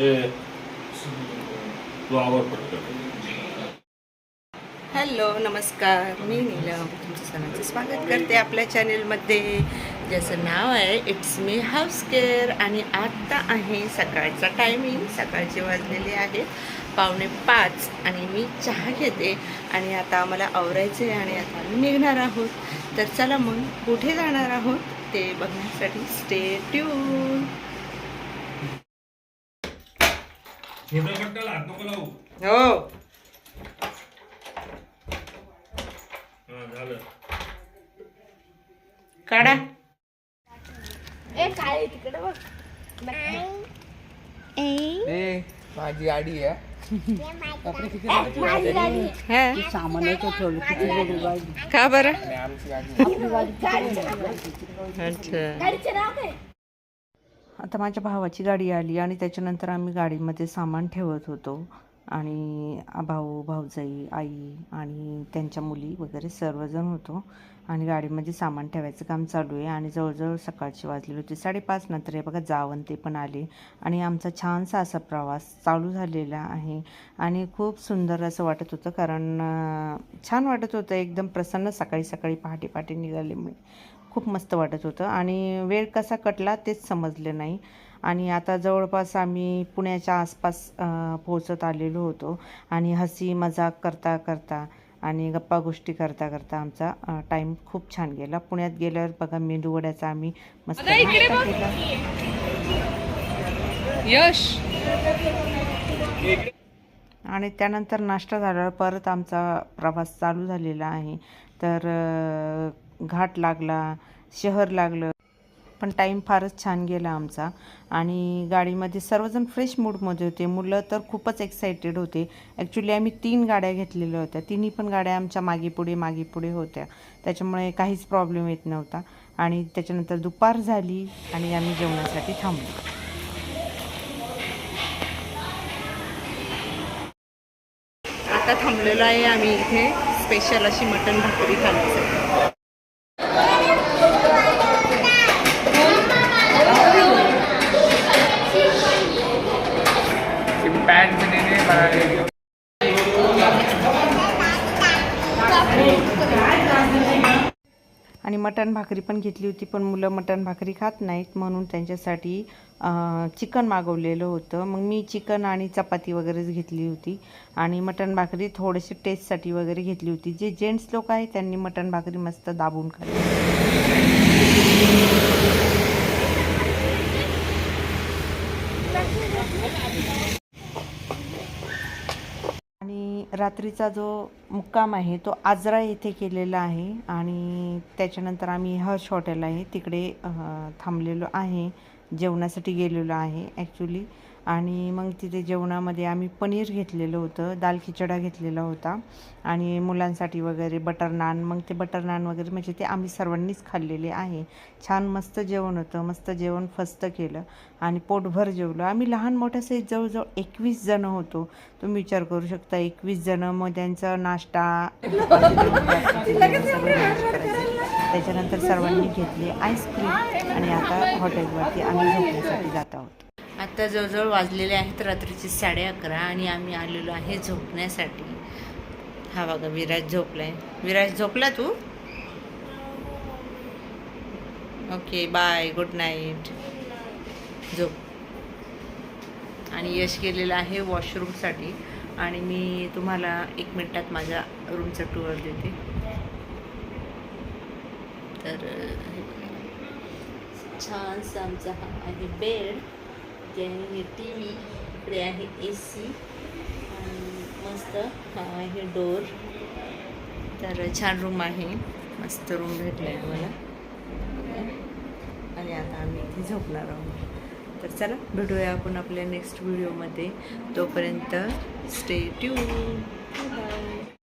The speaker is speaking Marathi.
ए तू हॅलो नमस्कार मी नीलम. तुमचं सणाचं स्वागत करते आपल्या चॅनेलमध्ये ज्याचं नाव आहे इट्स मी हाऊस केअर आणि आत्ता आहे सकाळचा टायमिंग सकाळचे वाजलेले आहे. पावणे पाच आणि मी चहा घेते. आणि आता आम्हाला आवरायचे आहे आणि आता आम्ही निघणार आहोत. तर चला मग कुठे जाणार आहोत ते बघण्यासाठी स्टे ट्यून हो. हा झालं. काढा. ए काय तिकडे बघ. ए. माझी गाडी आहे. हा. का बरं? अच्छा. आता माझ्या भावाची गाडी आली आणि त्याच्यानंतर आम्ही गाडीमध्ये सामान ठेवत होतो. आणि भाऊ भाऊजाई आई आणि त्यांच्या मुली वगैरे सर्वजण होतो. आणि गाडीमध्ये सामान ठेवायचं काम चालू आहे. आणि जवळजवळ सकाळची वाजलेली होती. साडेपाच नंतर हे बघा जावं ते पण आले. आणि आमचा छानसा असा प्रवास चालू झालेला आहे. आणि खूप सुंदर असं वाटत होतं कारण छान वाटत होतं. एकदम प्रसन्न सकाळी सकाळी पहाटे पहाटे निघाले खूप मस्त वाटत होतं आणि वेळ कसा कटला तेच समजले नाही. आणि आता जवळपास आम्ही पुण्याच्या आसपास पोहोचत आलेलो होतो आणि हसी मजाक करता करता आणि गप्पा गोष्टी करता करता आमचा टाईम खूप छान गेला. पुण्यात गेल्यावर बघा मेंदू वड्याचा आम्ही मस्त केला. यश. आणि त्यानंतर नाश्ता झाल्यावर परत आमचा प्रवास चालू झालेला आहे. तर घाट लागला शहर लागलं. पण टाईम फारच छान गेला आमचा. आणि गाडीमध्ये सर्वजण फ्रेश मूडमध्ये होते. मुलं तर खूपच एक्सायटेड होते. ॲक्च्युली आम्ही तीन गाड्या घेतलेल्या होत्या. तिन्ही पण गाड्या आमच्या मागे पुढे मागे पुढे होत्या. त्याच्यामुळे काहीच प्रॉब्लेम येत नव्हता. आणि त्याच्यानंतर दुपार झाली आणि आम्ही जेवणासाठी थांबलो. आता थांबलेलो आहे आम्ही इथे. स्पेशल अशी मटण भाकरी खाण्यासाठी. आणि मटण भाकरी पण घेतली होती पण मुलं मटण भाकरी खात नाहीत म्हणून त्यांच्यासाठी चिकन मागवलेलं होतं. मग मी चिकन आणि चपाती वगैरेच घेतली होती. आणि मटण भाकरी थोडीशी टेस्टसाठी वगैरे घेतली होती. जे जेंट्स लोक आहेत त्यांनी मटण भाकरी मस्त दाबून खाल्ली. आणि रात्रीचा जो मुक्काम आहे तो आजरा येथे केलेला आहे आणि त्याच्यानंतर आम्ही हर्ष हॉटेल आहे तिकडे थांबलेलो आहे जेवणासाठी गेलेलो आहे ॲक्च्युली आणि मग तिथे जेवणामध्ये आम्ही पनीर घेतलेलं होतं दाल खिचडा घेतलेला होता आणि मुलांसाठी वगैरे बटर नान. मग ते बटर नान वगैरे म्हणजे ते आम्ही सर्वांनीच खाल्लेले आहे. छान मस्त जेवण होतं मस्त जेवण फस्त केलं आणि पोटभर जेवलो. आम्ही लहान मोठ्या सहित जवळजवळ एकवीस जणं होतो. तुम्ही विचार करू शकता एकवीस जणं मग त्यांचा नाश्ता. त्याच्यानंतर सर्वांनी घेतले आईस्क्रीम आणि आता हॉटेलवरती आम्ही झोपण्यासाठी जात आहोत. आत्ता जवळजवळ वाजलेले आहेत रात्रीचे साडे अकरा आणि आम्ही आलेलो आहे झोपण्यासाठी. हा बघा विराज झोपलाय. विराज झोपला तू? ओके बाय गुड नाईट झोप. आणि यश गेलेलं आहे वॉशरूमसाठी आणि मी तुम्हाला एक मिनटात माझ्या रूमचा टूर देते. तर हे छानसा आमचा हा आहे बेड ते आहे टी व्ही इकडे आहे ए सी आणि मस्त हा आहे डोर तर छान रूम आहे. मस्त रूम भेटला आहे आम्हाला. आणि आता आम्ही इथे झोपणार आहोत. तर चला भेटूया आपण आपल्या नेक्स्ट व्हिडिओमध्ये तोपर्यंत स्टे ट्यून